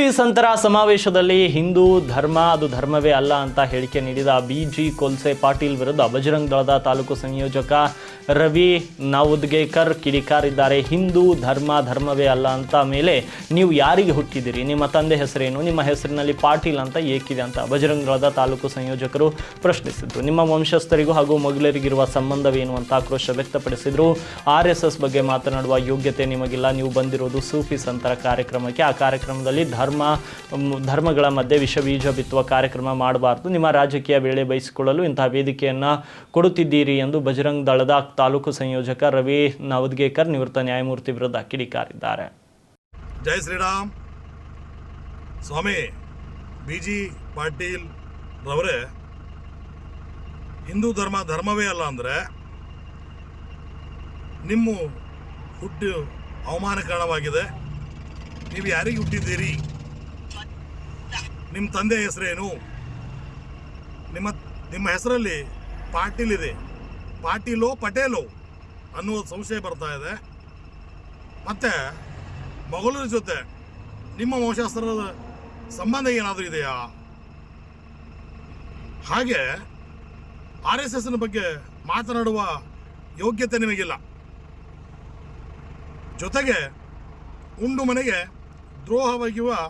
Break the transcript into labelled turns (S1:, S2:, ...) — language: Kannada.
S1: ಸೂಫಿ ಸಂತರ ಸಮಾವೇಶದಲ್ಲಿ ಹಿಂದೂ ಧರ್ಮ, ಅದು ಧರ್ಮವೇ ಅಲ್ಲ ಅಂತ ಹೇಳಿಕೆ ನೀಡಿದ ಬಿ ಜಿ ಕೊಲ್ಸೆ ಪಾಟೀಲ್ ವಿರುದ್ಧ ಬಜರಂಗ್ ದಳದ ತಾಲೂಕು ಸಂಯೋಜಕ ರವಿ ನಾವುದ್ಗೇಕರ್ ಕಿಡಿಕಾರಿದ್ದಾರೆ ಹಿಂದೂ ಧರ್ಮ ಧರ್ಮವೇ ಅಲ್ಲ ಅಂತ ಮೇಲೆ ನೀವು ಯಾರಿಗೆ ಹುಟ್ಟಿದ್ದೀರಿ ನಿಮ್ಮ ತಂದೆ ಹೆಸರೇನು? ನಿಮ್ಮ ಹೆಸರಿನಲ್ಲಿ ಪಾಟೀಲ್ ಅಂತ ಏಕಿದೆ ಅಂತ ಬಜರಂಗದಳದ ತಾಲೂಕು ಸಂಯೋಜಕರು ಪ್ರಶ್ನಿಸಿದ್ರು ನಿಮ್ಮ ವಂಶಸ್ಥರಿಗೂ ಹಾಗೂ ಮಗಳರಿಗಿರುವ ಸಂಬಂಧವೇನು ಅಂತ ಆಕ್ರೋಶ ವ್ಯಕ್ತಪಡಿಸಿದರು. ಆರ್ ಎಸ್ ಎಸ್ ಬಗ್ಗೆ ಮಾತನಾಡುವ ಯೋಗ್ಯತೆ ನಿಮಗಿಲ್ಲ. ನೀವು ಬಂದಿರೋದು ಸೂಫಿ ಸಂತರ ಕಾರ್ಯಕ್ರಮಕ್ಕೆ. ಆ ಕಾರ್ಯಕ್ರಮದಲ್ಲಿ ಧರ್ಮ ಧರ್ಮಗಳ ಮಧ್ಯೆ ವಿಷ ಬೀಜ ಬಿತ್ತುವ ಕಾರ್ಯಕ್ರಮ ಮಾಡಬಾರ್ದು. ನಿಮ್ಮ ರಾಜಕೀಯ ವೇಳೆ ಬಯಸಿಕೊಳ್ಳಲು ಇಂತಹ ವೇದಿಕೆಯನ್ನು ಕೊಡುತ್ತಿದ್ದೀರಿ ಎಂದು ಬಜರಂಗ್ ದಳದ ತಾಲೂಕು ಸಂಯೋಜಕ ರವಿ ನವದ್ಗೇಕರ್ ನಿವೃತ್ತ ನ್ಯಾಯಮೂರ್ತಿ ವಿರುದ್ಧ ಕಿಡಿಕಾರಿದ್ದಾರೆ.
S2: ಜೈ ಶ್ರೀರಾಮ್. ಸ್ವಾಮಿ ಬಿ ಜಿ ಪಾಟೀಲ್ ರವರೇ, ಹಿಂದೂ ಧರ್ಮ ಧರ್ಮವೇ ಅಲ್ಲ ಅಂದರೆ ನಿಮ್ಮ ಹುಟ್ಟು ಅವಮಾನಕರಣವಾಗಿದೆ. ನೀವು ಯಾರಿಗೆ ಹುಟ್ಟಿದ್ದೀರಿ? ನಿಮ್ಮ ತಂದೆ ಹೆಸರೇನು? ನಿಮ್ಮ ನಿಮ್ಮ ಹೆಸರಲ್ಲಿ ಪಾಟೀಲ್ ಇದೆ. ಪಾಟೀಲೋ, ಪಟೇಲೋ ಅನ್ನುವ ಸಂಶಯ ಬರ್ತಾ ಇದೆ. ಮತ್ತೆ ಮೊಘಲರ ಜೊತೆ ನಿಮ್ಮ ವಂಶಾಸ್ತ್ರದ ಸಂಬಂಧ ಏನಾದರೂ ಇದೆಯಾ? ಹಾಗೆ ಆರ್ ಎಸ್ ಎಸ್ನ ಬಗ್ಗೆ ಮಾತನಾಡುವ ಯೋಗ್ಯತೆ ನಿಮಗಿಲ್ಲ. ಜೊತೆಗೆ ಉಂಡು ಮನೆಗೆ ದ್ರೋಹ ಬಗೆಯುವ